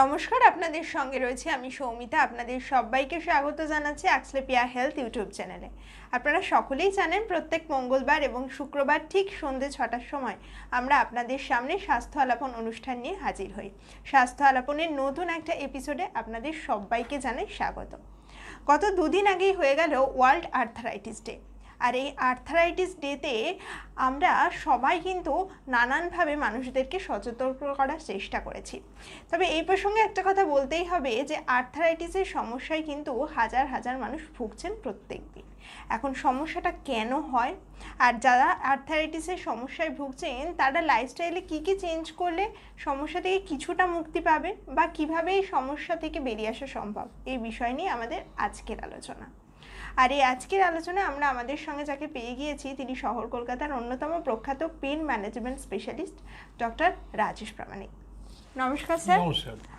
নমস্কার, আপনাদের সঙ্গে রয়েছে আমি সৌমিতা। আপনাদের সবাইকে স্বাগত জানাচ্ছি অ্যাক্সলেপিয়া হেলথ ইউটিউব চ্যানেলে। আপনারা সকলেই জানেন প্রত্যেক মঙ্গলবার এবং শুক্রবার ঠিক সন্ধ্যে ছটার সময় আমরা আপনাদের সামনে স্বাস্থ্য আলাপন অনুষ্ঠান নিয়ে হাজির হই। স্বাস্থ্য আলাপনের নতুন একটা এপিসোডে আপনাদের সবাইকে জানাই স্বাগত। গত দুদিন আগেই হয়ে গেল ওয়ার্ল্ড আর্থারাইটিস ডে আর এই আর্থারাইটিস ডেতে আমরা সবাই কিন্তু নানানভাবে মানুষদেরকে সচেতন করার চেষ্টা করেছি। তবে এই প্রসঙ্গে একটা কথা বলতেই হবে যে আর্থারাইটিসের সমস্যায় কিন্তু হাজার হাজার মানুষ ভুগছেন প্রত্যেক দিন এখন সমস্যাটা কেন হয়? আর যারা আর্থারাইটিসের সমস্যায় ভুগছেন, তারা লাইফস্টাইলে কী কী চেঞ্জ করলে সমস্যা থেকে কিছুটা মুক্তি পাবে বা কীভাবে এই সমস্যা থেকে বেরিয়ে আসা সম্ভব? এই বিষয় নিয়ে আমাদের আজকের আলোচনা। আর এই আজকের আলোচনায় আমরা আমাদের সঙ্গে যাকে পেয়ে গিয়েছি তিনি শহর কলকাতার অন্যতম প্রখ্যাত pain management specialist doctor Rajesh Pramanik. নমস্কার স্যার।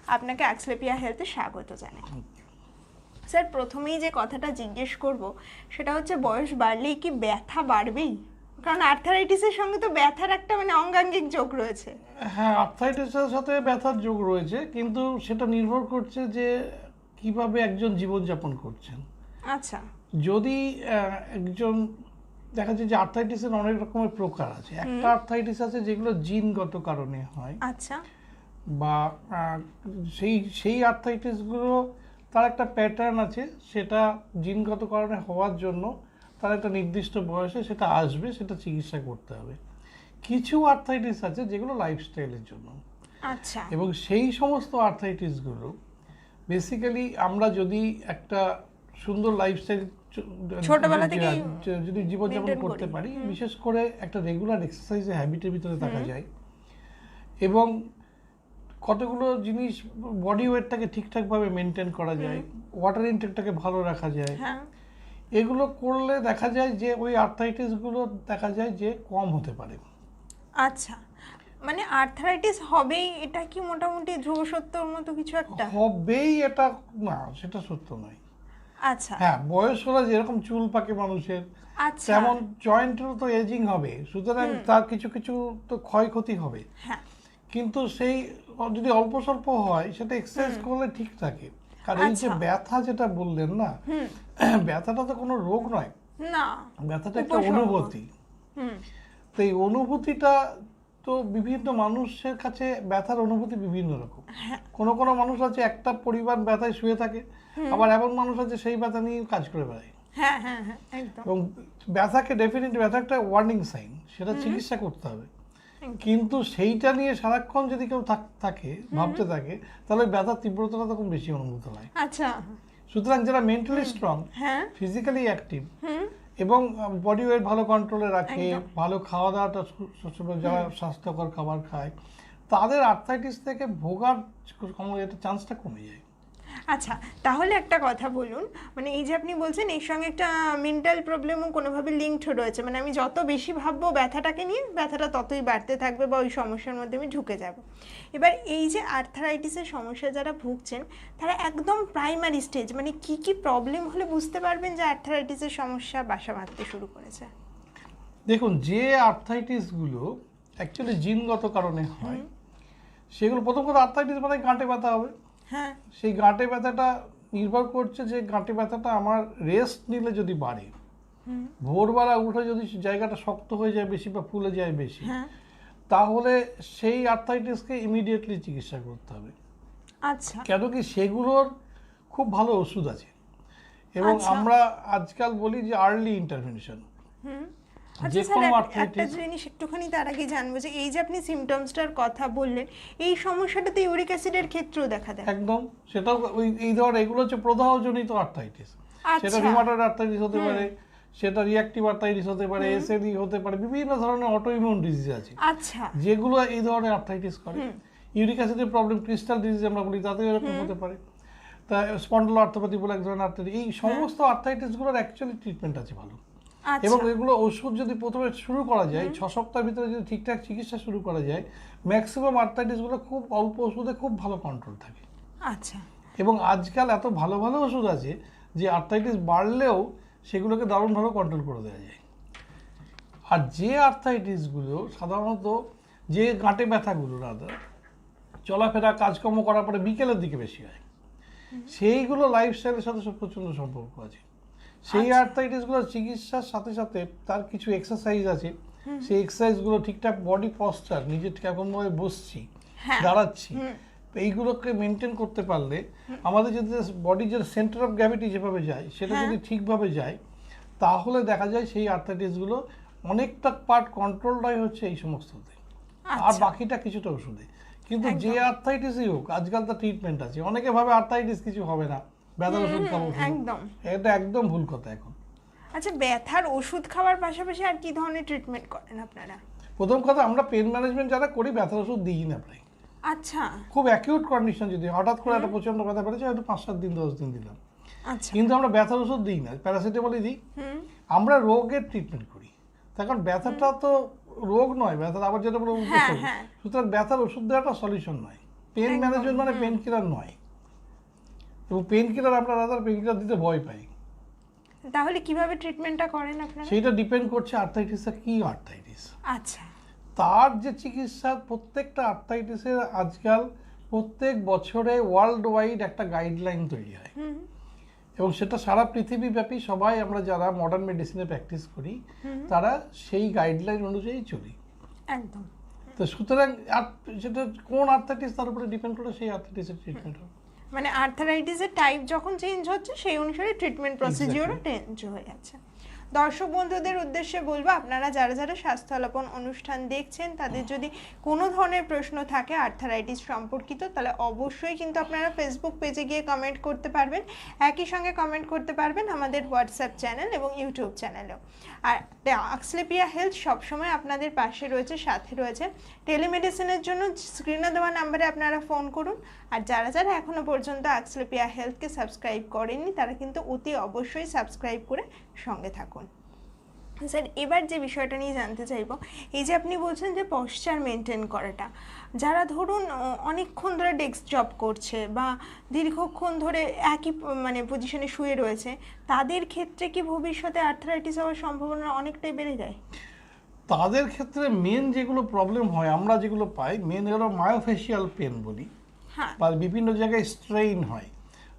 আপনাকে অ্যাক্সলেপিয়া হেলথে স্বাগত জানাই। স্যার প্রথমেই যে কথাটা জিজ্ঞেস করব সেটা হচ্ছে বয়স বাড়লেই কি ব্যথা বাড়বেই? কারণ আর্থারাইটিসের সঙ্গে তো ব্যথার একটা মানে অঙ্গাঙ্গিক যোগ রয়েছে। হ্যাঁ আর্থাইটিসের সাথে ব্যথার যোগ রয়েছে কিন্তু সেটা নির্ভর করছে যে কীভাবে একজন জীবনযাপন করছেন। আচ্ছা। যদি একজন দেখা যায় যে আর্থাইটিসের অনেক রকমের প্রকার আছে। একটা আর্থাইটিস আছে যেগুলো জিনগত কারণে হয়। আচ্ছা। বা সেই সেই আর্থাইটিসগুলো তার একটা প্যাটার্ন আছে সেটা জিনগত কারণে হওয়ার জন্য তার একটা নির্দিষ্ট বয়সে সেটা আসবে সেটা চিকিৎসা করতে হবে। কিছু আর্থাইটিস আছে যেগুলো লাইফস্টাইলের জন্য। আচ্ছা। এবং সেই সমস্ত আর্থাইটিসগুলো বেসিক্যালি আমরা যদি একটা সুন্দর লাইফস্টাইল ছোটবেলা থেকেই যদি জীবনযাপন করতে পারি বিশেষ করে একটা রেগুলার এক্সারসাইজের হ্যাবিটের ভিতরে থাকা যায়। এবং কতগুলো জিনিস বডি ওয়েটটাকে ঠিকঠাকভাবে মেনটেন করা যায় ওয়াটার ইনটেকটাকে ভালো রাখা যায়। হ্যাঁ। এগুলো করলে দেখা যায় যে ওই আর্থাইটিসগুলো দেখা যায় যে কম হতে পারে। আচ্ছা মানে আর্থারাইটিস হবেই এটা কি মোটামুটি ধ্রুব সত্যর মতো কিছু একটা? হবেই এটা না সেটা সত্য নয়। আচ্ছা। হ্যাঁ বয়স হলে যেরকম চুল পাকে মানুষের আচ্ছা। তেমন জয়েন্টেরও তো এজিং হবে সুতরাং তার কিছু কিছু তো ক্ষয়ক্ষতি হবে। হ্যাঁ। কিন্তু সেই যদি অল্প স্বল্প হয় সেটা এক্সারসাইজ করলে ঠিক থাকে। আর এই যে আচ্ছা। ব্যথা যেটা বললেন না ব্যথাটা তো কোনো রোগ নয়। না ব্যথাটা একটা অনুভূতি। তো এই অনুভূতিটা তো বিভিন্ন মানুষের কাছে ব্যথার অনুভূতি বিভিন্ন রকম। হ্যাঁ। কোনো কোনো মানুষ আছে একটা পরিবার ব্যথায় শুয়ে থাকে আবার এমন মানুষ আছে সেই ব্যথা নিয়ে কাজ করে বেড়ায়। হ্যাঁ হ্যাঁ হ্যাঁ এবং ব্যথাকে ডেফিনেটলি ব্যথা একটা ওয়ার্নিং সাইন সেটা চিকিৎসা করতে হবে। কিন্তু সেইটা নিয়ে সারাক্ষণ যদি কেউ থাক- ভাবতে থাকে তাহলে ব্যথার তীব্রতাটা তখন বেশি অনুভূত হয়। আচ্ছা। সুতরাং যারা মেন্টালি স্ট্রং হ্যাঁ। ফিজিক্যালি অ্যাক্টিভ এবং বডি ওয়েট ভালো কন্ট্রোলে রাখে ভালো খাওয়া দাওয়াটা যারা স্বাস্থ্যকর খাবার খায় তাদের আর্থাইটিস থেকে ভোগার এটা চান্সটা কমে যায়। আচ্ছা তাহলে একটা কথা বলুন। মানে এই যে আপনি বলছেন এর সঙ্গে একটা মেন্টাল প্রবলেমও কোনোভাবে লিঙ্কড রয়েছে। মানে আমি যত বেশি ভাববো ব্যথাটাকে নিয়ে ব্যথাটা ততই বাড়তে থাকবে বা ওই সমস্যার মধ্যে আমি ঢুকে যাব। এবার এই যে আর্থারাইটিসের সমস্যা যারা ভুগছেন তারা একদম প্রাইমারি স্টেজ মানে কি কি প্রবলেম হলে বুঝতে পারবেন যে আর্থারাইটিসের সমস্যা বাসা বাঁধতে শুরু করেছে? দেখুন যে আর্থাইটিসগুলো অ্যাকচুয়ালি জিনগত কারণে হয় সেগুলো প্রথম কথা আর্থাইটিস মানে গাঁটে ব্যথা হবে। হ্যাঁ। সেই গাঁটে ব্যথাটা নির্ভর করছে যে গাঁটে ব্যথাটা আমার রেস্ট নিলে যদি বাড়ে ভোরবেলা উঠে যদি জায়গাটা শক্ত হয়ে যায় বেশি বা ফুলে যায় বেশি হ্যাঁ। তাহলে সেই আর্থাইটিসকে ইমিডিয়েটলি চিকিৎসা করতে হবে। আচ্ছা। কেন কি সেগুলোর খুব ভালো ওষুধ আছে। এবং আচ্ছা। আমরা আজকাল বলি যে আর্লি ইন্টারভেনশন হুম। যে কোনো একটা জিনিস একটুখানি তার আগে জানব যে এই যে আপনি সিমটমসটার কথা বললেন এই সমস্যাটা তো ইউরিক অ্যাসিডের ক্ষেত্রেও দেখা দেয়। একদম সেটাও ওই এই ধর এগুলো হচ্ছে প্রদাহজনিত আর্থাইটিস সেটা আচ্ছা। আর্থাইটিস হতে পারে সেটা আর্থাইটিস হতে পারে এসএডি হতে পারে বিভিন্ন ধরনের অটোইমিউন ডিজিজ আছে। আচ্ছা। যেগুলো এই ধরনের আর্থাইটিস করে। ইউরিক অ্যাসিডের প্রবলেম ক্রিস্টাল ডিজিজ আমরা বলি তাতেও এরকম হতে পারে। তা স্পন্ডল আর্থোপ্যাথি বলে এক ধরনের আর্থাইটিস এই সমস্ত আর্থাইটিসগুলোর অ্যাকচুয়ালি ট্রিটমেন্ট আছে ভালো। এবং এগুলো ওষুধ যদি প্রথমে শুরু করা যায় ছ সপ্তাহের ভিতরে যদি ঠিকঠাক চিকিৎসা শুরু করা যায় ম্যাক্সিমাম আর্থাইটিসগুলো খুব অল্প ওষুধে খুব ভালো কন্ট্রোল থাকে। আচ্ছা। এবং আজকাল এত ভালো ভালো ওষুধ আছে যে আর্থাইটিস বাড়লেও সেগুলোকে দারুণভাবে কন্ট্রোল করে দেওয়া যায়। আর যে আর্থাইটিসগুলো সাধারণত যে গাঁটে ব্যথাগুলো রাদা চলাফেরা কাজকর্ম করার পরে বিকেলের দিকে বেশি হয়। সেইগুলো লাইফস্টাইলের সাথে সব প্রচণ্ড সম্পর্ক আছে। সেই। আর্থাইটিসগুলোর চিকিৎসার সাথে সাথে তার কিছু এক্সারসাইজ আছে। সেই এক্সারসাইজগুলো ঠিকঠাক বডি পশ্চার নিজে কেমনভাবে বসছি হ্যাঁ। দাঁড়াচ্ছি এইগুলোকে মেনটেন করতে পারলে আমাদের যদি বডির যে সেন্টার অফ গ্র্যাভিটি যেভাবে যায় সেটা হ্যাঁ। যদি ঠিকভাবে যায় তাহলে দেখা যায় সেই আর্থাইটিসগুলো অনেকটা পার্ট কন্ট্রোল হয় হচ্ছে এই সমস্ততে। আর আচ্ছা। বাকিটা কিছুটা ওষুধে। কিন্তু যে আর্থাইটিসই হোক আজকাল তো ট্রিটমেন্ট আছে। অনেকে ভাবে আর্থাইটিস কিছু হবে না। ব্যথার ওষুধ খাব একদম। এটা একদম ভুল কথা এখন। আচ্ছা ব্যথার ওষুধ খাওয়ার পাশাপাশি আর কি ধরনের ট্রিটমেন্ট করেন আপনারা? প্রথম কথা আমরা পেন ম্যানেজমেন্ট যারা করি ব্যথার ওষুধ দিই না প্রায়। আচ্ছা। খুব অ্যাকিউট কন্ডিশন যদি হঠাৎ করে একটা প্রচণ্ড ব্যথা বেড়েছে হয়তো পাঁচ সাত দিন দশ দিন দিলাম। আচ্ছা। কিন্তু আমরা ব্যথার ওষুধ দিই না প্যারাসিটামলই দিই। আমরা রোগের ট্রিটমেন্ট করি। তার কারণ ব্যথাটা তো রোগ নয় ব্যথার আবার যেটা বলে হ্যাঁ, হ্যাঁ। সুতরাং ব্যথার ওষুধ দেওয়াটা সলিউশন নয়। পেন ম্যানেজমেন্ট মানে পেন কিলার নয়। এবং পেন কিলার আমরা রাদার পেন কিলার দিতে ভয় পাই। তাহলে কীভাবে ট্রিটমেন্টটা করেন আপনারা? সেইটা ডিপেন্ড করছে আর্থাইটিসটা কি আর্থাইটিস আচ্ছা। তার যে চিকিৎসা প্রত্যেকটা আর্থাইটিসের আজকাল প্রত্যেক বছরে ওয়ার্ল্ড ওয়াইড একটা গাইডলাইন তৈরি হয়। হুম। এবং সেটা সারা পৃথিবীব্যাপী সবাই আমরা যারা মডার্ন মেডিসিনে প্র্যাকটিস করি তারা সেই গাইডলাইন অনুযায়ী চলি। একদম। তো সুতরাং আর সেটা কোন আর্থাইটিস তার উপরে ডিপেন্ড করে সেই আর্থাইটিসের ট্রিটমেন্ট হবে। মানে আর্থারাইটিসের টাইপ যখন চেঞ্জ হচ্ছে সেই অনুসারে ট্রিটমেন্ট প্রসিডিওরও চেঞ্জ হয়ে যাচ্ছে দর্শক বন্ধুদের উদ্দেশ্যে বলব, আপনারা যারা যারা স্বাস্থ্য আলাপন অনুষ্ঠান দেখছেন, তাদের যদি কোনো ধরনের প্রশ্ন থাকে আর্থারাইটিস সম্পর্কিত, তাহলে অবশ্যই কিন্তু আপনারা ফেসবুক পেজে গিয়ে কমেন্ট করতে পারবেন। একই সঙ্গে কমেন্ট করতে পারবেন আমাদের হোয়াটসঅ্যাপ চ্যানেল এবং ইউটিউব চ্যানেলেও আর আক্সলেপিয়া হেলথ সবসময় আপনাদের পাশে রয়েছে, সাথে রয়েছে। টেলিমেডিসিনের জন্য স্ক্রিনে দেওয়া নাম্বারে আপনারা ফোন করুন। আর যারা যারা এখনও পর্যন্ত আক্সলেপিয়া হেলথকে সাবস্ক্রাইব করেননি, তারা কিন্তু অতি অবশ্যই সাবস্ক্রাইব করে সঙ্গে থাকুন। স্যার এবার যে বিষয়টা নিয়ে জানতে চাইব এই যে আপনি বলছেন যে পশ্চার মেনটেন করাটা যারা ধরুন অনেকক্ষণ ধরে ডেস্ক জব করছে বা দীর্ঘক্ষণ ধরে একই মানে পজিশনে শুয়ে রয়েছে তাদের ক্ষেত্রে কি ভবিষ্যতে আর্থারাইটিস হওয়ার সম্ভাবনা অনেকটাই বেড়ে যায়? তাদের ক্ষেত্রে মেন যেগুলো প্রবলেম হয় আমরা যেগুলো পাই মেন হলো মায়োফেশিয়াল পেন বলি হ্যাঁ। বা বিভিন্ন জায়গায় স্ট্রেইন হয়।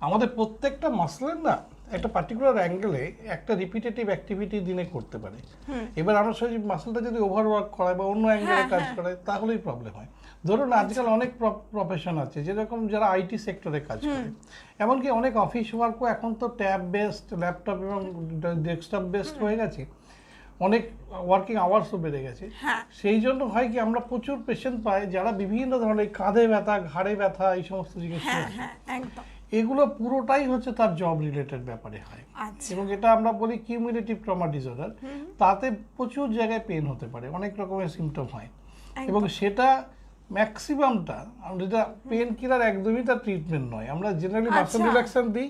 আমাদের প্রত্যেকটা মাসলের না একটা পার্টিকুলার অ্যাঙ্গেলে একটা রিপিটেটিভ অ্যাক্টিভিটি দিনে করতে পারে। এবার আমরা সেই মাসলটা যদি ওভারওয়ার্ক করায় বা অন্য অ্যাঙ্গেলে কাজ হ্যাঁ। করায় তাহলেই প্রবলেম হয়। ধরুন আজকাল অনেক প্রফেশন আছে যেরকম যারা আইটি সেক্টরে কাজ করে। এমনকি অনেক অফিস ওয়ার্কও এখন তো ট্যাব বেসড ল্যাপটপ এবং ডেস্কটপ বেসড হয়ে গেছে। অনেক ওয়ার্কিং আওয়ার্সও বেড়ে গেছে। হ্যাঁ। সেই জন্য হয় কি আমরা প্রচুর পেশেন্ট পাই যারা বিভিন্ন ধরনের কাঁধে ব্যথা ঘাড়ে ব্যথা এই সমস্ত জিনিস হ্যাঁ একদম। এগুলো পুরোটাই হচ্ছে তার জব রিলেটেড ব্যাপারে হয়। আচ্ছা। এবং এটা আমরা বলি কিউমুলেটিভ ট্রমা ডিসঅর্ডার তাতে প্রচুর জায়গায় পেন হতে পারে অনেক রকমের সিমটম হয়। এবং সেটা ম্যাক্সিমামটা যেটা পেন কিলার একদমই তার ট্রিটমেন্ট নয় আমরা জেনারেলি মাসল আচ্ছা। দিই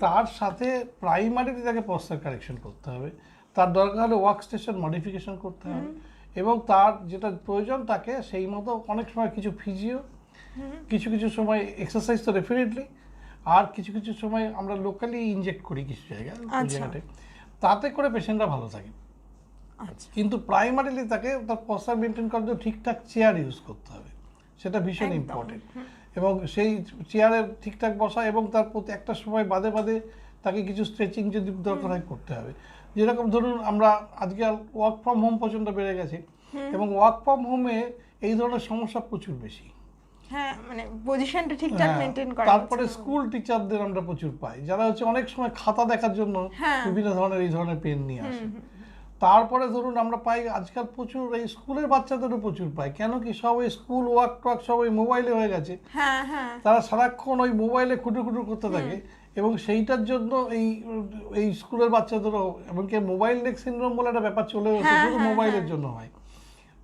তার সাথে প্রাইমারিলি তাকে পশ্চার কারেকশন করতে হবে তার দরকার হলে ওয়ার্ক স্টেশন মডিফিকেশন করতে হবে এবং তার যেটা প্রয়োজন তাকে সেই মতো অনেক সময় কিছু ফিজিও কিছু কিছু সময় এক্সারসাইজ তো ডেফিনেটলি আর কিছু কিছু সময় আমরা লোকালি ইনজেক্ট করি কিছু জায়গায় আচ্ছা। তাতে করে পেশেন্টরা ভালো থাকে। আচ্ছা। কিন্তু প্রাইমারিলি তাকে তার পশ্চার মেনটেন করার জন্য ঠিকঠাক চেয়ার ইউজ করতে হবে। সেটা ভীষণ ইম্পর্টেন্ট এবং সেই চেয়ারে ঠিকঠাক বসা এবং তার প্রতি একটা সময় বাদে বাদে তাকে কিছু স্ট্রেচিং যদি দরকার হয় করতে হবে। যেরকম ধরুন আমরা আজকাল ওয়ার্ক ফ্রম হোম পর্যন্ত বেড়ে গেছে এবং ওয়ার্ক ফ্রম হোমে এই ধরনের সমস্যা প্রচুর বেশি। হ্যাঁ মানে পজিশনটা ঠিকঠাক হ্যাঁ, মেনটেন করা তারপরে স্কুল টিচারদের আমরা প্রচুর পাই যারা হচ্ছে অনেক সময় খাতা দেখার জন্য হ্যাঁ। বিভিন্ন ধরনের এই ধরনের পেন নিয়ে আসে। তারপরে ধরুন আমরা পাই আজকাল প্রচুর এই স্কুলের বাচ্চাদেরও প্রচুর পাই কেন কি সব ওই স্কুল ওয়ার্ক টোয়ার্ক সব ওই মোবাইলে হয়ে গেছে। হ্যাঁ হ্যাঁ। তারা সারাক্ষণ ওই মোবাইলে খুঁটু খুঁটু করতে থাকে এবং সেইটার জন্য এই এই স্কুলের বাচ্চাদেরও এমনকি মোবাইল নেক সিনড্রোম বলে একটা ব্যাপার চলে এসেছে হ্যাঁ, শুধু হ্যাঁ, মোবাইলের জন্য হয়।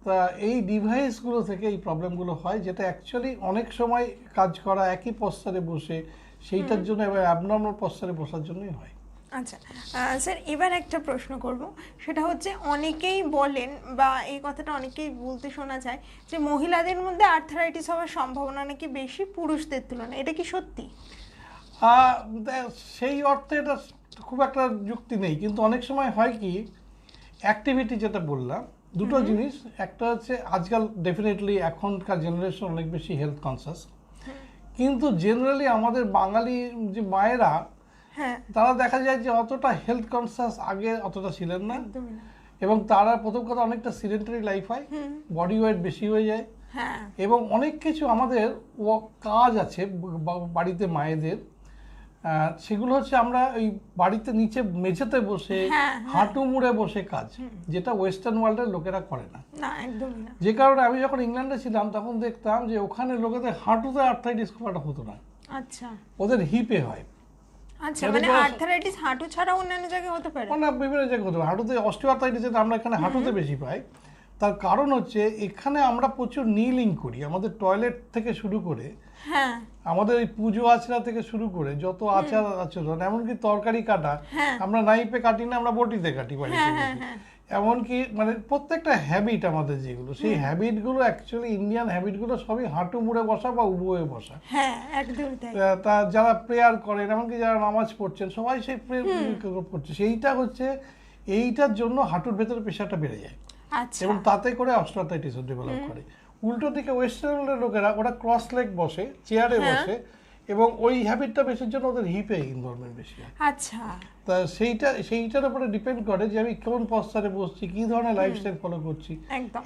তা এই ডিভাইসগুলো থেকে এই প্রবলেমগুলো হয় যেটা অ্যাকচুয়ালি অনেক সময় কাজ করা একই পশ্চারে বসে সেইটার জন্য এবার অ্যাবনর্মাল পশ্চারে বসার জন্যই হয়। আচ্ছা স্যার এবার একটা প্রশ্ন করব সেটা হচ্ছে অনেকেই বলেন বা এই কথাটা অনেকেই বলতে শোনা যায় যে মহিলাদের মধ্যে আর্থারাইটিস হওয়ার সম্ভাবনা নাকি বেশি পুরুষদের তুলনায় এটা কি সত্যি? সেই অর্থে এটা খুব একটা যুক্তি নেই কিন্তু অনেক সময় হয় কি অ্যাক্টিভিটি যেটা বললাম দুটো জিনিস। একটা হচ্ছে আজকাল ডেফিনেটলি এখনকার জেনারেশন অনেক বেশি হেলথ কনসাস কিন্তু জেনারেলি আমাদের বাঙালি যে মায়েরা হ্যাঁ। তারা দেখা যায় যে অতটা হেলথ কনসাস আগে অতটা ছিলেন না। এবং তারা প্রথম কথা অনেকটা সিডেন্টারি লাইফ হয়। বডি ওয়েট বেশি হয়ে যায়। হ্যাঁ। এবং অনেক কিছু আমাদের কাজ আছে বাড়িতে মায়েদের। সেগুলো হচ্ছে আমরা ওই বাড়িতে নিচে মেঝেতে বসে হ্যাঁ, হ্যাঁ। হাঁটু মুড়ে বসে কাজ যেটা ওয়েস্টার্ন ওয়ার্ল্ডের লোকেরা করে না। যে কারণে আমি যখন ইংল্যান্ডে ছিলাম তখন দেখতাম যে ওখানে লোকেদের হাঁটুতে আর্থাইটিস খুব একটা হতো না। আচ্ছা। ওদের হিপে হয়। আচ্ছা মানে আর্থারাইটিস হাঁটু ছাড়া অন্যান্য জায়গায় হতে পারে? বিভিন্ন জায়গায় হতে পারে। হাঁটুতে অস্টিওআর্থাইটিস যেটা আমরা এখানে হাঁটুতে বেশি পাই। তার কারণ হচ্ছে এখানে আমরা প্রচুর নিলিং করি। আমাদের টয়লেট থেকে শুরু করে হ্যাঁ। আমাদের এই পুজো আচরা থেকে শুরু করে যত আচার আচরণ এমনকি তরকারি কাটা হ্যাঁ। আমরা নাইপে কাটি না আমরা বটিতে কাটি বাড়িতে হ্যাঁ, হ্যাঁ। এমনকি মানে প্রত্যেকটা হ্যাবিট আমাদের যেগুলো সেই হ্যাবিটগুলো অ্যাকচুয়ালি ইন্ডিয়ান হ্যাবিটগুলো সবই হাঁটু মুড়ে বসা বা উবু হয়ে বসা। হ্যাঁ একদমই তাই। তা- যারা প্রেয়ার করেন এমনকি যারা নামাজ পড়ছেন সবাই সেই প্রেয়ার করছে। সেইটা হচ্ছে এইটার জন্য হাঁটুর ভেতরে প্রেশারটা বেড়ে যায়। আচ্ছা। এবং তাতে করে অস্ট্রাটাইটিস ডেভেলপ করে। উল্টো দিকে ওয়েস্টার্নের লোকেরা ওরা ক্রস লেগ বসে চেয়ারে হ্যাঁ। বসে এবং ওই হ্যাবিটটা বেশির জন্য ওদের হিপে ইনভলভমেন্ট বেশি হয়। আচ্ছা। তা সেইটা সেইটার উপরে ডিপেন্ড করে যে আমি কোন পশ্চারে বসছি কী ধরনের লাইফস্টাইল ফলো করছি।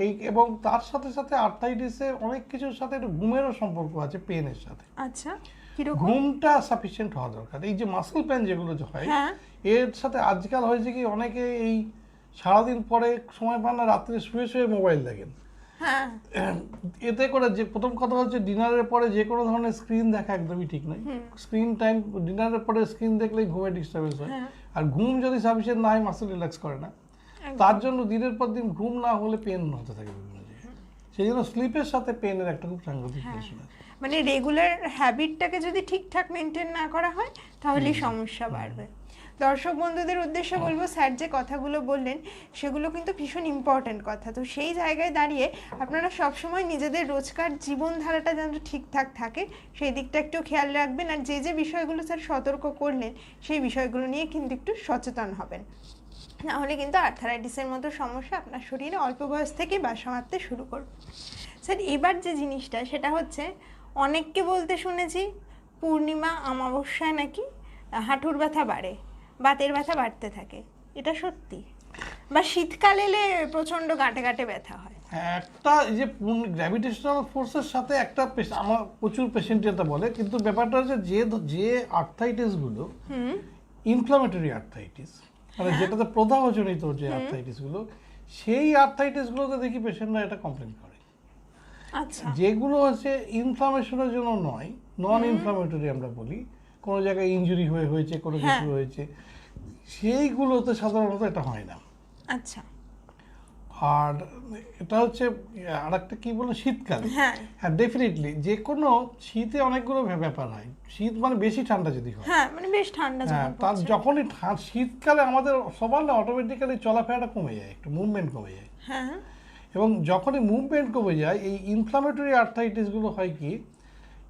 এই এবং তার সাথে সাথে আর্থাইটিসে অনেক কিছুর সাথে একটু ঘুমেরও সম্পর্ক আছে পেনের সাথে। আচ্ছা ঘুমটা সাফিসিয়েন্ট হওয়া দরকার। এই যে মাসেল পেন যেগুলো যে হয় হ্যাঁ। এর সাথে আজকাল হয়েছে কি অনেকে এই সারাদিন পরে সময় পান না রাত্রে শুয়ে শুয়ে মোবাইল দেখেন। এতে করে যে প্রথম কথা হচ্ছে ডিনারের পরে যে কোনো ধরনের স্ক্রিন দেখা একদমই ঠিক নয় স্ক্রিন টাইম ডিনারের পরে স্ক্রিন দেখলেই ঘুমে ডিস্টার্বেন্স হয়। হ্যাঁ। আর ঘুম যদি সাফিসিয়েন্ট না হয় মাসেল রিল্যাক্স করে না। তার জন্য দিনের পর দিন ঘুম না হলে পেন হতে থাকে বিভিন্ন জায়গায়। সেই জন্য স্লিপের সাথে পেনের একটা খুব সাংঘাতিক হ্যাঁ। রিলেশন আছে। মানে রেগুলার হ্যাবিটটাকে যদি ঠিকঠাক মেনটেন না করা হয় তাহলেই সমস্যা বাড়বে। দর্শক বন্ধুদের উদ্দেশ্যে বলব স্যার যে কথাগুলো বললেন সেগুলো কিন্তু ভীষণ ইম্পর্ট্যান্ট কথা। তো সেই জায়গায় দাঁড়িয়ে আপনারা সবসময় নিজেদের রোজকার জীবনধারাটা যেন ঠিকঠাক থাকে সেই দিকটা একটু খেয়াল রাখবেন। আর যে যে বিষয়গুলো স্যার সতর্ক করলেন সেই বিষয়গুলো নিয়ে কিন্তু একটু সচেতন হবেন। নাহলে কিন্তু আর্থারাইটিসের মতো সমস্যা আপনার শরীরে অল্প বয়স থেকেই বাসা মারতে শুরু করবে। স্যার এবার যে জিনিসটা সেটা হচ্ছে অনেককে বলতে শুনেছি পূর্ণিমা অমাবস্যায় নাকি হাঁটুর ব্যথা বাড়ে। বাতের ব্যথা বাড়তে থাকে। এটা সত্যি। বা শীতকাল এলে প্রচণ্ড গাঁটে গাঁটে ব্যথা হয়। একটা এই যে গ্র্যাভিটেশনাল ফোর্সের সাথে একটা আমার প্রচুর পেশেন্ট এটা বলে কিন্তু ব্যাপারটা হচ্ছে যে যে আর্থাইটিসগুলো হুম। ইনফ্লামেটরি আর্থাইটিস মানে যেটাতে প্রদাহজনিত যে আর্থাইটিসগুলো সেই আর্থাইটিসগুলোতে দেখি পেশেন্টরা এটা কমপ্লেন করে। আচ্ছা। যেগুলো হচ্ছে ইনফ্লামেশনের জন্য নয় নন ইনফ্লামেটরি আমরা বলি। কোনো জায়গায় ইনজুরি হয়ে হয়েছে কোনো হ্যাঁ। কিছু হয়েছে সেইগুলোতে সাধারণত এটা হয় না। আচ্ছা। আর এটা হচ্ছে আর একটা কী বলে শীতকালে। হ্যাঁ। হ্যাঁ ডেফিনেটলি যে কোনো শীতে অনেকগুলো ব্যাপার হয়। শীত মানে বেশি ঠান্ডা যদি হয়। হ্যাঁ মানে বেশ ঠান্ডা হ্যাঁ তার যখনই শীতকালে আমাদের সবার না অটোমেটিক্যালি চলাফেরাটা কমে যায় একটু মুভমেন্ট কমে যায়। হ্যাঁ। এবং যখনই মুভমেন্ট কমে যায় এই ইনফ্লামেটরি আর্থাইটিসগুলো হয় কি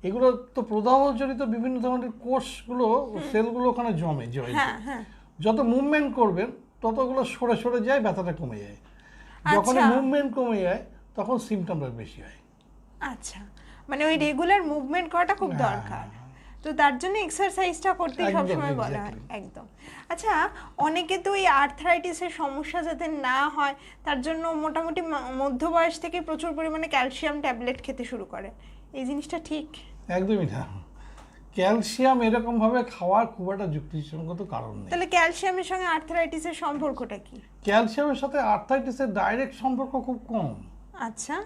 এগুলো তো প্রদাহজনিত বিভিন্ন ধরনের কোষগুলো সেলগুলো ওখানে জমে জয় হ্যাঁ হ্যাঁ। যত মুভমেন্ট করবেন ততগুলো সরে সরে যায় ব্যথাটা কমে যায়। আচ্ছা। মুভমেন্ট কমে যায় তখন সিমটমটা বেশি হয়। আচ্ছা। মানে ওই রেগুলার মুভমেন্ট করাটা খুব হ্যাঁ, দরকার। তো তার জন্য এক্সারসাইজটা করতেই সবসময় বলা হয়। একদম। আচ্ছা অনেকে তো এই আর্থারাইটিসের সমস্যা যাতে না হয় তার জন্য মোটামুটি মধ্য বয়স থেকে প্রচুর পরিমাণে ক্যালসিয়াম ট্যাবলেট খেতে শুরু করে। এই জিনিসটা ঠিক? একদমই না। ক্যালসিয়াম এরকম ভাবে খাওয়ার খুব একটা যুক্তিসঙ্গত কারণ নেই। তাহলে ক্যালসিয়ামের সঙ্গে আর্থারাইটিসের সম্পর্কটা কি? ক্যালসিয়ামের সাথে আর্থাইটিসের ডাইরেক্ট সম্পর্ক খুব কম। আচ্ছা।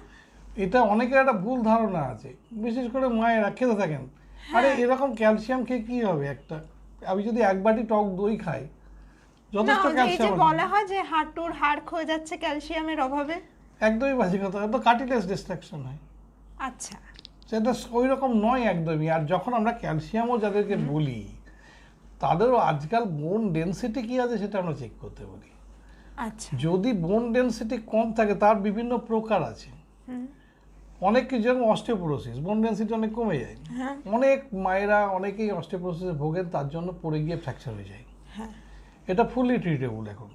এটা অনেকের একটা ভুল ধারণা আছে। বিশেষ করে মায়েরা খেতে থাকেন। আরে এরকম ক্যালসিয়াম খেয়ে কি হবে একটা? আমি যদি এক বাটি টক দই খাই যথেষ্ট ক্যালসিয়াম বলা হয় যে হাঁটুর হাড় ক্ষয়ে যাচ্ছে ক্যালসিয়ামের অভাবে? একদমই বাজে কথা। তো কার্টিলেজ ডিস্ট্রাকশন হয়। আচ্ছা। সেটা ওই রকম নয় একদমই। আর যখন আমরা ক্যালসিয়ামও যাদেরকে বলি তাদেরও আজকাল বোন ডেন্সিটি কী আছে সেটা আমরা চেক করতে বলি আচ্ছা। যদি বোন ডেন্সিটি কম থাকে তার বিভিন্ন প্রকার আছে। অনেক কিছু যেমন অস্টিওপোরোসিস বোন ডেন্সিটি অনেক কমে যায়। হ্যাঁ। অনেক মায়েরা অনেকেই অস্টিওপোরোসিসে ভোগেন তার জন্য পড়ে গিয়ে ফ্র্যাকচার হয়ে যায়। হ্যাঁ। এটা ফুললি ট্রিটেবল এখন।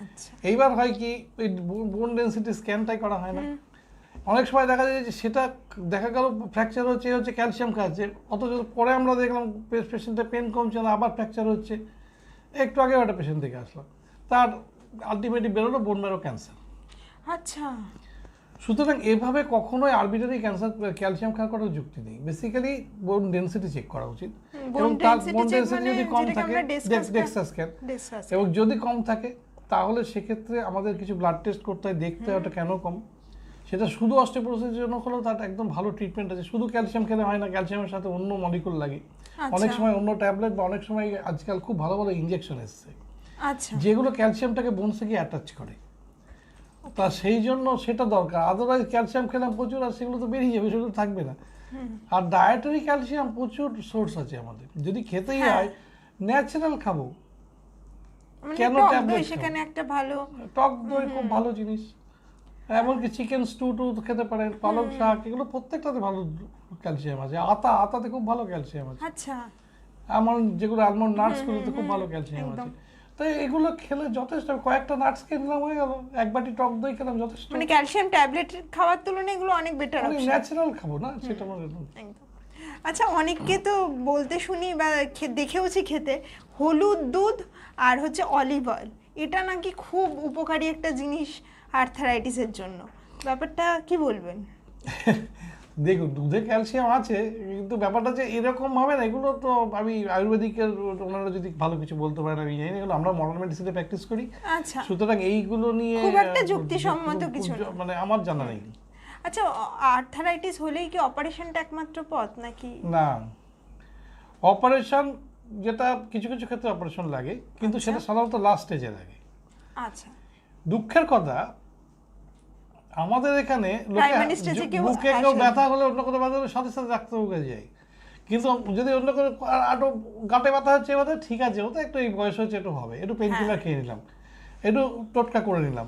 আচ্ছা। এইবার হয় কি ওই বোন ডেন্সিটি স্ক্যানটাই করা হয় না? অনেক সময় দেখা যায় যে সেটা দেখা গেল ফ্র্যাকচার হচ্ছে এ হচ্ছে ক্যালসিয়াম খাচ্ছে অথচ পরে আমরা দেখলাম পেশেন্টের পেন কমছে না আবার ফ্র্যাকচার হচ্ছে। একটু আগে একটা পেশেন্ট থেকে আসলাম। তার আলটিমেটলি বেরোলো বোন ম্যারো ক্যান্সার আচ্ছা। সুতরাং এভাবে কখনোই আরবিটারি ক্যান্সার ক্যালসিয়াম খাওয়ার কোনো যুক্তি নেই। বেসিক্যালি বোন ডেন্সিটি চেক করা উচিত। এবং তার বোন check ডেন্সিটি মানে যদি কম থাকে ডেক্সা স্ক্যান এবং যদি কম থাকে তাহলে সেক্ষেত্রে আমাদের কিছু ব্লাড টেস্ট করতে হয় দেখতে হয় ওটা কেন কম। সেটা শুধু অস্টিওপোরোসিসের জন্য হলেও তার একদম ভালো ট্রিটমেন্ট আছে। শুধু ক্যালসিয়াম খেলে হয় না ক্যালসিয়ামের সাথে অন্য মলিকুল লাগে। অনেক আচ্ছা সময় অন্য ট্যাবলেট বা অনেক সময় আজকাল খুব ভালো ভালো ইঞ্জেকশন এসছে। আচ্ছা। যেগুলো ক্যালসিয়ামটাকে বোনসে গিয়ে অ্যাটাচ করে। তা সেই জন্য সেটা দরকার। আদারওয়াইজ ক্যালসিয়াম খেলাম প্রচুর আর সেগুলো তো বেরিয়ে যাবে সেগুলো থাকবে না। আর ডায়েটারি ক্যালসিয়াম প্রচুর সোর্স আছে আমাদের। যদি খেতেই হ্যাঁ। হয় ন্যাচারাল খাব। মানে কেন টক দই সেখানে একটা ভালো টক দই খুব ভালো জিনিস। এমনকি চিকেন স্টু টু খেতে পারেন পালং শাক এগুলো প্রত্যেকটাতে ভালো ক্যালসিয়াম আছে। আতা আতাতে খুব ভালো ক্যালসিয়াম আছে। আচ্ছা। আমন্ড যেগুলো আলমন্ড নাটস গুলোতে খুব ভালো ক্যালসিয়াম আছে। তাই এগুলো খেলে যথেষ্ট কয়েকটা নাটস খেয়ে নিলাম হয়ে গেল। এক বাটি টক দই খেলাম যথেষ্ট। মানে ক্যালসিয়াম ট্যাবলেট খাওয়ার তুলনায় এগুলো অনেক বেটার অপশন ন্যাচারাল খাব না সেটা মনে। একদম। আচ্ছা অনেককে তো বলতে শুনি বা দেখেওছি খেতে হলুদ দুধ আর হচ্ছে অলিভ অয়েল এটা নাকি খুব উপকারী একটা জিনিস আর্থারাইটিসের জন্য। ব্যাপারটা কি বলবেন? দেখুন দুধে ক্যালসিয়াম আছে কিন্তু ব্যাপারটা যে এরকম ভাবে না এগুলো তো আমি আয়ুর্বেদিকের ওনারা যদি ভালো কিছু বলতে পারেন আমি জানি না এগুলো আমরা মডার্ন মেডিসিনে প্র্যাকটিস করি। আচ্ছা। সুতরাং এইগুলো নিয়ে খুব একটা যুক্তিসম্মত কিছু। মানে আমার জানা নেই। আচ্ছা আর্থারাইটিস হলেই কি অপারেশনটা একমাত্র পথ নাকি? না। অপারেশন যেটা কিছু কিছু ক্ষেত্রে অপারেশন লাগে কিন্তু আচ্ছা। সেটা সাধারণত লাস্ট স্টেজে লাগে। আচ্ছা। দুঃখের কথা আমাদের এখানে বুকে কেউ ব্যথা হলে অন্য কোনো ব্যথা হলে সাথে সাথে ডাক্তারবাবুকে যাই কিন্তু যদি অন্য কোনো আরও গাঁটে ব্যথা হচ্ছে এবার ঠিক আছে ও তো একটু এই বয়স হচ্ছে একটু হবে। একটু পেন কিলার খেয়ে নিলাম। একটু টোটকা করে নিলাম।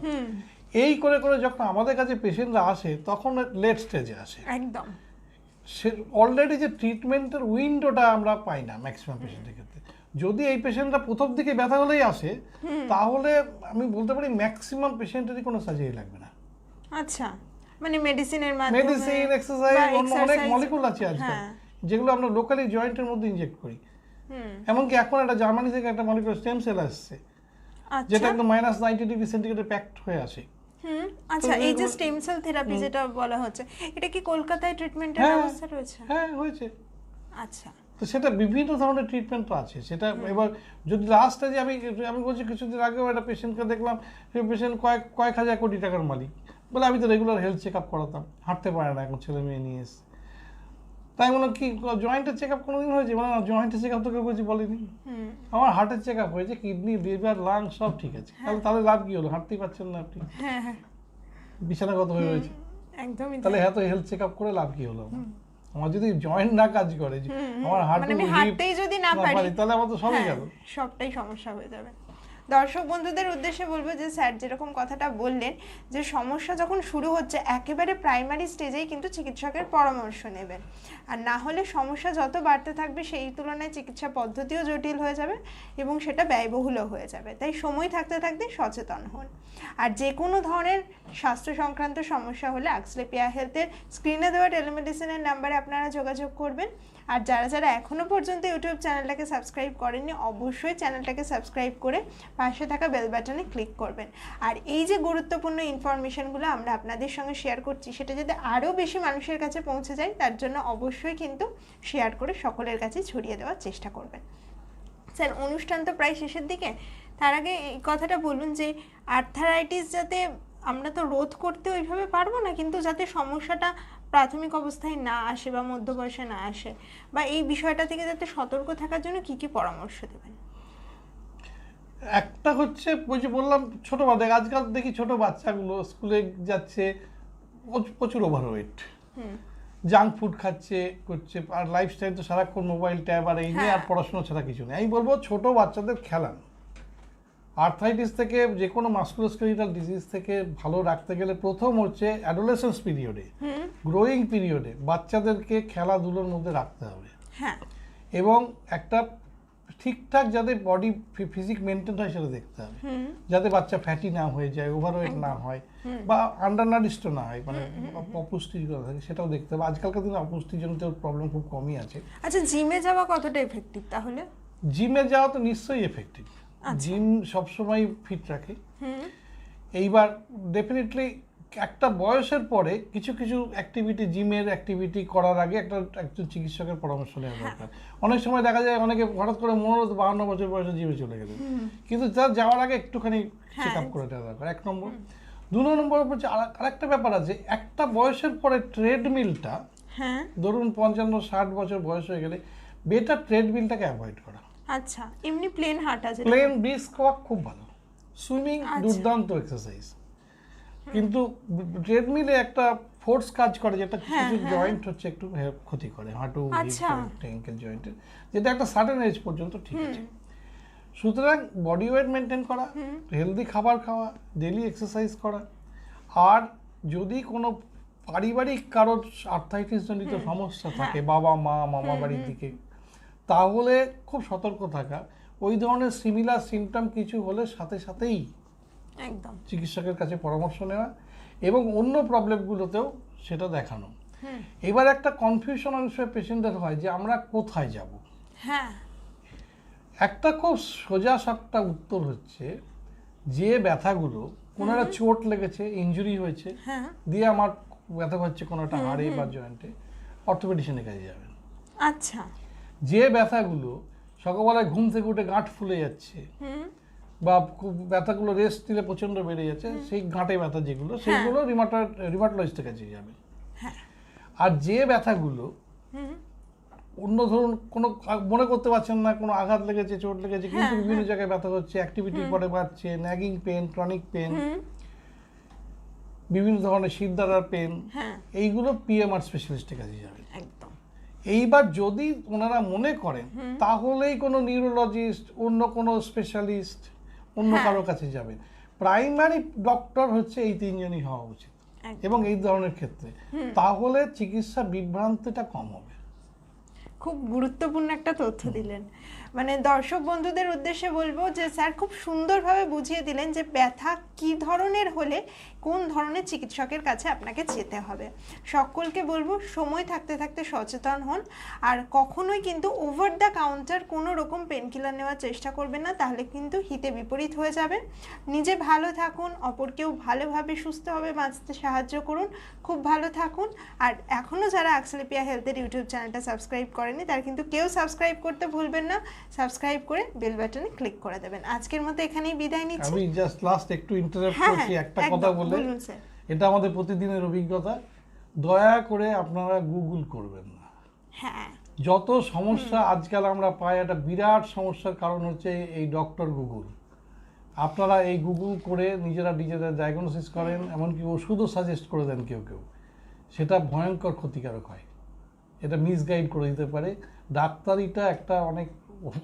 এই করে করে যখন আমাদের কাছে পেশেন্টরা আসে তখন লেট স্টেজে আসে। একদম। সে অলরেডি যে ট্রিটমেন্টের উইন্ডোটা আমরা পাই না ম্যাক্সিমাম পেশেন্টের ক্ষেত্রে। যদি এই পেশেন্টরা প্রথম দিকে ব্যথা হলেই আসে তাহলে আমি বলতে পারি ম্যাক্সিমাম পেশেন্টেরই কোনো সার্জারি লাগবে না। আচ্ছা মানে মেডিসিনের মাধ্যমে মেডিসিন এক্সারসাইজ অনেক মলিকুল আছে আজকাল হ্যাঁ। যেগুলো আমরা লোকালি জয়েন্টের মধ্যে ইনজেক্ট করি। এমনকি এখন একটা জার্মানি থেকে একটা মলিকুল স্টেম সেল আসছে যেটা আচ্ছা একদম মাইনাস নাইনটি ডিগ্রি সেন্টিগ্রেডে প্যাকড হয়ে হুম আচ্ছা এই যে স্টেম সেল থেরাপি যেটা বলা হচ্ছে এটা কি কলকাতায় ট্রিটমেন্টের হ্যাঁ। ব্যবস্থা রয়েছে? হ্যাঁ হয়েছে। আচ্ছা। তো সেটা বিভিন্ন ধরনের ট্রিটমেন্ট তো আছে। সেটা এবার যদি লাস্ট স্টেজে আমি আমি বলছি কিছুদিন আগেও একটা পেশেন্টকে দেখলাম সেই পেশেন্ট কয়েক কয়েক হাজার কোটি টাকার মালিক। বলে আমি তো রেগুলার হেলথ চেক আপ করাতাম। হাঁটতে পারে না এখন ছেলে মেয়ে নিয়ে এসে। তাই মনে কি জয়েন্টের চেক আপ কোনোদিন হয়েছে? মানে জয়েন্টের চেক আপ তো কেউ কিছু বলেনি। আমার হার্টের চেক আপ হয়েছে কিডনি লিভার লাং সব ঠিক আছে। তাহলে তাহলে লাভ কি হলো? হাঁটতেই পারছেন না আপনি? হ্যাঁ হ্যাঁ। বিছানাগত হয়ে রয়েছে। একদমই তাহলে এত হেলথ চেক আপ করে লাভ কি হলো? আমার যদি জয়েন্ট না কাজ করে আমার হার্ট মানে হাঁটতেই যদি না পারি তাহলে আমার তো সবই হ্যাঁ, গেল। সবটাই সমস্যা হয়ে যাবে। দর্শক বন্ধুদের উদ্দেশ্যে বলব যে স্যার যেরকম কথাটা বললেন, যে সমস্যা যখন শুরু হচ্ছে, একেবারে প্রাইমারি স্টেজেই কিন্তু চিকিৎসকের পরামর্শ নেবেন। আর না হলে সমস্যা যত বাড়তে থাকবে, সেই তুলনায় চিকিৎসা পদ্ধতিও জটিল হয়ে যাবে এবং সেটা ব্যয়বহুলও হয়ে যাবে। তাই সময় থাকতে থাকতে সচেতন হন। আর যে কোনো ধরনের স্বাস্থ্য সংক্রান্ত সমস্যা হলে আক্সলেপিয়া হেলথের স্ক্রিনে দেওয়া টেলিমেডিসিনের নাম্বারে আপনারা যোগাযোগ করবেন। আর যারা যারা এখনও পর্যন্ত ইউটিউব চ্যানেলটাকে সাবস্ক্রাইব করেননি, অবশ্যই চ্যানেলটাকে সাবস্ক্রাইব করে পাশে থাকা বেল বাটনে ক্লিক করবেন। আর এই যে গুরুত্বপূর্ণ ইনফরমেশনগুলো আমরা আপনাদের সঙ্গে শেয়ার করছি, সেটা যাতে আরও বেশি মানুষের কাছে পৌঁছে যায়, তার জন্য অবশ্যই কিন্তু শেয়ার করে সকলের কাছে ছড়িয়ে দেওয়ার চেষ্টা করবেন। স্যার, অনুষ্ঠান তো প্রায় শেষের দিকে। তার আগে এই কথাটা বলুন যে আর্থারাইটিস যাতে আমরা তো রোধ করতে ওইভাবে পারব না, কিন্তু যাতে সমস্যাটা প্রাথমিক অবস্থায় না আসে বা মধ্য বয়সে না আসে বা এই বিষয়টা থেকে যাতে সতর্ক থাকার জন্য কি কি পরামর্শ দেবেন? একটা হচ্ছে ওই যে বললাম ছোট বাচ্চা আজকাল দেখি ছোট বাচ্চাগুলো স্কুলে যাচ্ছে প্রচ- প্রচুর ওভারওয়েট জাঙ্ক ফুড খাচ্ছে করছে আর লাইফস্টাইল তো সারাক্ষণ মোবাইল ট্যাব আর এই নিয়ে আর হ্যাঁ। পড়াশোনা ছাড়া কিছু নেই। আমি বলব ছোট বাচ্চাদের খেলান। আর্থাইটিস থেকে যে কোনো মাস্কুলোস্কেলিটাল ডিজিজ থেকে ভালো রাখতে গেলে প্রথম হচ্ছে অ্যাডোলেসেন্স পিরিয়ডে গ্রোয়িং পিরিয়ডে বাচ্চাদেরকে খেলাধুলোর মধ্যে রাখতে হবে। হ্যাঁ। এবং একটা ঠিকঠাক যাতে বডি ফিজিক মেনটেন হয় সেটা দেখতে হবে। যাতে বাচ্চা ফ্যাটি না হয়ে যায় ওভারওয়েট না হয় বা আন্ডারনারিস্ট না হয় মানে অপুষ্টিকর থাকে সেটাও দেখতে হবে। আজকালকার দিনে অপুষ্টিজনিত প্রবলেম খুব কমই আছে। আচ্ছা জিমে যাওয়া কতটা এফেক্টিভ তাহলে? জিমে যাওয়া তো নিশ্চয়ই এফেক্টিভ জিম সবসময় ফিট রাখে। এইবার ডেফিনেটলি একটা বয়সের পরে কিছু কিছু অ্যাক্টিভিটি জিমের অ্যাক্টিভিটি করার আগে একটা একজন চিকিৎসকের পরামর্শ নেওয়া দরকার। অনেক সময় দেখা যায় অনেকে হঠাৎ করে মনে হতো বাহান্ন বছর বয়সে জিমে চলে গেছে। কিন্তু তার যাওয়ার আগে একটুখানি চেক আপ করে দেওয়া দরকার। এক নম্বর। দু নম্বর হচ্ছে আর- আরেকটা ব্যাপার আছে একটা বয়সের পরে ট্রেডমিলটা হ্যাঁ। ধরুন পঞ্চান্ন ষাট বছর বয়স হয়ে গেলে বেটার ট্রেডমিলটাকে অ্যাভয়েড করা। আচ্ছা এমনি প্লেন হাঁটা যেটা প্লেন ব্রিস্ক ওয়াক খুব ভালো। সুইমিং আচ্ছা। দুর্দান্ত এক্সারসাইজ কিন্তু ট্রেডমিলে একটা ফোর্স কাজ করে যেটা কিছু হ্যাঁ, কিছু হ্যাঁ। জয়েন্ট হচ্ছে একটু ক্ষতি করে। হাঁটু আচ্ছা। অ্যাঙ্কেল জয়েন্টের যেটা একটা সার্টেন এজ পর্যন্ত ঠিক আছে। সুতরাং বডি ওয়েট মেনটেন করা হেলদি খাবার খাওয়া ডেলি এক্সারসাইজ করা। আর যদি কোনো পারিবারিক কারোর আর্থাইটিস জনিত সমস্যা হ্যাঁ। থাকে বাবা মা মামা বাড়ির দিকে তাহলে খুব সতর্ক থাকা। ওই ধরনের সিমিলার সিমটম কিছু হলে সাথে সাথেই একদম। চিকিৎসকের কাছে পরামর্শ নেওয়া এবং অন্য প্রবলেমগুলোতেও সেটা দেখানো। এবার একটা কনফিউশন অনেক সময় পেশেন্টের হয় যে আমরা কোথায় যাব? হ্যাঁ। একটা খুব সোজা সাপটা উত্তর হচ্ছে যে ব্যথাগুলো কোনো একটা চোট লেগেছে ইঞ্জুরি হয়েছে হ্যাঁ। দিয়ে আমার ব্যথা হচ্ছে কোনো একটা হাড়ে বা জয়েন্টে অর্থোপেডিশনের কাছে যাবেন। আচ্ছা। যে ব্যথাগুলো সকালবেলায় ঘুম থেকে উঠে গাঁট ফুলে যাচ্ছে বা ব্যথাগুলো রেস্ট দিলে প্রচণ্ড বেড়ে যাচ্ছে সেই গাঁটে ব্যথা যেগুলো সেগুলো রিমাটয়েড রিমাটোলজিস্টের কাছে যাবেন হ্যাঁ। আর যে ব্যথাগুলো অন্য ধরুন কোনো মনে করতে পারছেন না কোনো আঘাত লেগেছে চোট লেগেছে কিন্তু হ্যাঁ, বিভিন্ন জায়গায় ব্যথা হচ্ছে অ্যাক্টিভিটির পরে বাড়ছে ন্যাগিং পেন ক্রনিক পেন বিভিন্ন ধরনের শিরদাঁড়ার পেন হ্যাঁ। এইগুলো পিএমআর স্পেশালিস্টের কাছে যাবে। এইবার যদি ওনারা মনে করেন তাহলেই কোনো নিউরোলজিস্ট অন্য কোনো স্পেশালিস্ট অন্য কারও কারোর কাছে যাবেন। প্রাইমারি ডক্টর হচ্ছে এই তিনজনই হওয়া উচিত। এবং এই ধরনের ক্ষেত্রে। তাহলে চিকিৎসা বিভ্রান্তিটা কম হবে। খুব গুরুত্বপূর্ণ একটা তথ্য দিলেন। মানে দর্শক বন্ধুদের উদ্দেশ্যে বলব যে স্যার খুব সুন্দরভাবে বুঝিয়ে দিলেন যে ব্যথা কি ধরনের হলে কোন ধরনের চিকিৎসকের কাছে আপনাকে যেতে হবে। সকলকে বলব সময় থাকতে থাকতে সচেতন হন। আর কখনোই কিন্তু ওভার দ্য কাউন্টার কোনো রকম পেনকিলার নেওয়ার চেষ্টা করবেন না, তাহলে কিন্তু হিতে বিপরীত হয়ে যাবে। নিজে ভালো থাকুন, অপরকেও ভালোভাবে সুস্থভাবে বাঁচতে সাহায্য করুন। খুব ভালো থাকুন। আর এখনও যারা অ্যাক্সলেপিয়া হেলথের ইউটিউব চ্যানেলটা সাবস্ক্রাইব করেনি তারা কিন্তু কেউ সাবস্ক্রাইব করতে ভুলবেন না। সাবস্ক্রাইব করে বেল বাটনে ক্লিক করে দেবেন। আজকের মতো এখানেই বিদায় নিচ্ছি। আমি জাস্ট লাস্ট একটু ইন্টারাপ্ট হ্যাঁ করছি হ্যাঁ একটা কথা বলে। এটা আমাদের প্রতিদিনের অভিজ্ঞতা। দয়া করে আপনারা গুগল করবেন না। হ্যাঁ। যত সমস্যা আজকাল আমরা পাই একটা বিরাট সমস্যার কারণ হচ্ছে এই ডক্টর গুগল আপনারা এই গুগল করে নিজেরা নিজেদের ডায়াগনোসিস করেন এমনকি ওষুধও সাজেস্ট করে দেন কেউ কেউ। সেটা ভয়ঙ্কর ক্ষতিকারক হয়। এটা মিসগাইড করে দিতে পারে। ডাক্তারিটা একটা অনেক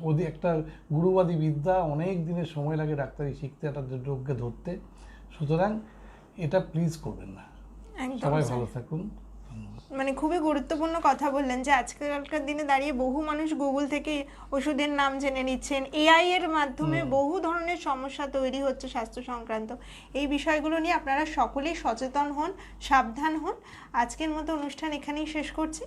ওদি একটা গুরুবাদী বিদ্যা অনেক দিনের সময় লাগে ডাক্তারি শিখতে একটা রোগকে ধরতে। সুতরাং এটা প্লিজ করবেন না। সবাই ভালো থাকুন। মানে খুবই গুরুত্বপূর্ণ কথা বললেন যে আজকালকার দিনে দাঁড়িয়ে বহু মানুষ গুগল থেকে ওষুধের নাম জেনে নিচ্ছেন। এআই এর মাধ্যমে বহু ধরনের সমস্যা তৈরি হচ্ছে স্বাস্থ্য সংক্রান্ত এই বিষয়গুলো নিয়ে আপনারা সকলেই সচেতন হন সাবধান হন। আজকের মতো অনুষ্ঠান এখানেই শেষ করছি।